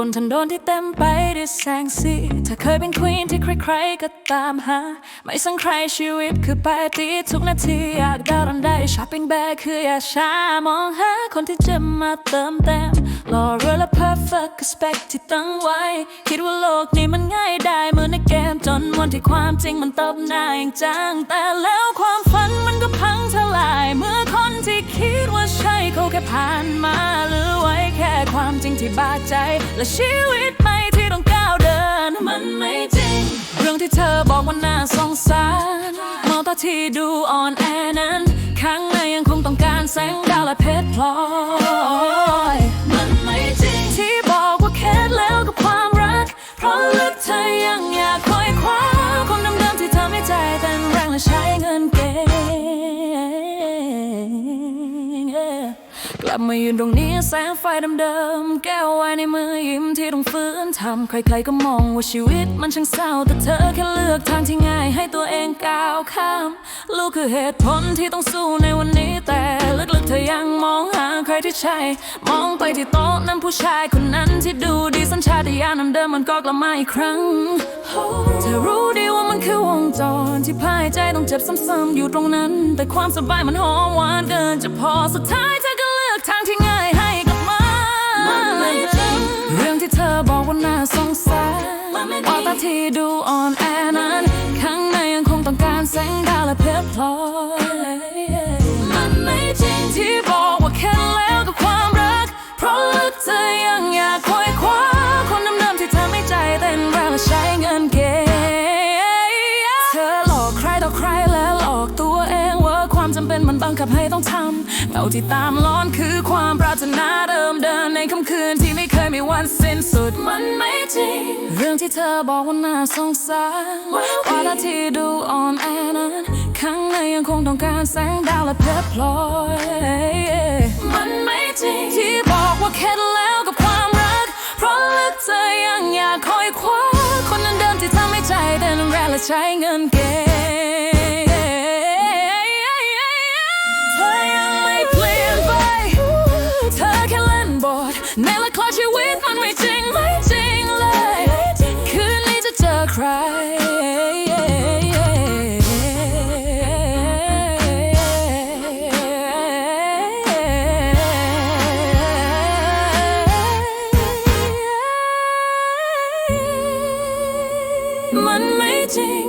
บนถนนที่เต็มไปด้วยแสงสีเธอเคยเป็นควีนที่ใครๆก็ตามหา ไม่สังใครชีวิตคือปาร์ตี้ทุกนาที อยากดาวน์ได้ช้อปปิ้งแบกคืออย่าช้ามองหาคนที่จะมาเติมเต็มหล่อรวยและ perfect คือสเปคที่ตั้งไว้ คิดว่าโลกนี้มันง่ายได้เหมือนในเกมจนวันที่ความจริงมันตบหน้าอย่างจังแต่แล้วความ จริงที่บาดใจ และชีวิตใหม่ที่ต้องก้าวเดิน มันไม่จริง เรื่องที่เธอบอกว่าน่าสงสารมองตาที่ดูอ่อนแอนั้น ข้างในยังคงต้องการแสงดาวและเพชรพลอย กลับมายืนตรงนี้แสงไฟเดิมๆแก้วไว้ในมือยิ้มที่ต้องฟื้นทำใครๆก็มองว่าชีวิตมันช่างเศร้า แต่เธอแค่เลือกทางที่ง่ายให้ตัวเองก้าวข้าม ลูกคือเหตุผลที่ต้องสู้ในวันนี้แต่ลึกๆเธอยังมองหาใครที่ใช่ มองไปที่โต๊ะนั้นผู้ชายคนนั้นที่ดูดีสัญชาตญาณน้ำเดิมมันก็กลับมาอีกครั้ง เธอรู้ดีว่ามันคือวงจรที่พายใจต้องเจ็บซ้ำๆอยู่ตรงนั้น แต่ความสบายมันหอมหวานเกินจะพอสุดท้าย ตาที่ดูอ่อนแอนั้น ข้างในยังคงต้องการแสงดาวและเพลิดเพลินมันไม่จริงที่บอกว่าแค่แล้วกับความรัก เพราะลึกเธอยัง นมันบังคับให้ต้องทำเงาที่ตามล้อนคือความปรารถนาเดิมเดินในค่ำคืนที่ไม่เคยมีวันสิ้นสุดมันไม่จริง เรื่องที่เธอบอกว่าน่าสงสารว่าตาที่ดูอ่อนแอนั้นข้างในยังคงต้องการแสงดาวและเพชรพลอยมันไม่จริงที่บอกว่าแค่แล้วกับความรัก เพราะลึกเธอยังอยากคอยคว้าคนนั้นเดิมที่ทำให้ใจเต้นแรงและใช้เงินเก็บ มันไม่จริง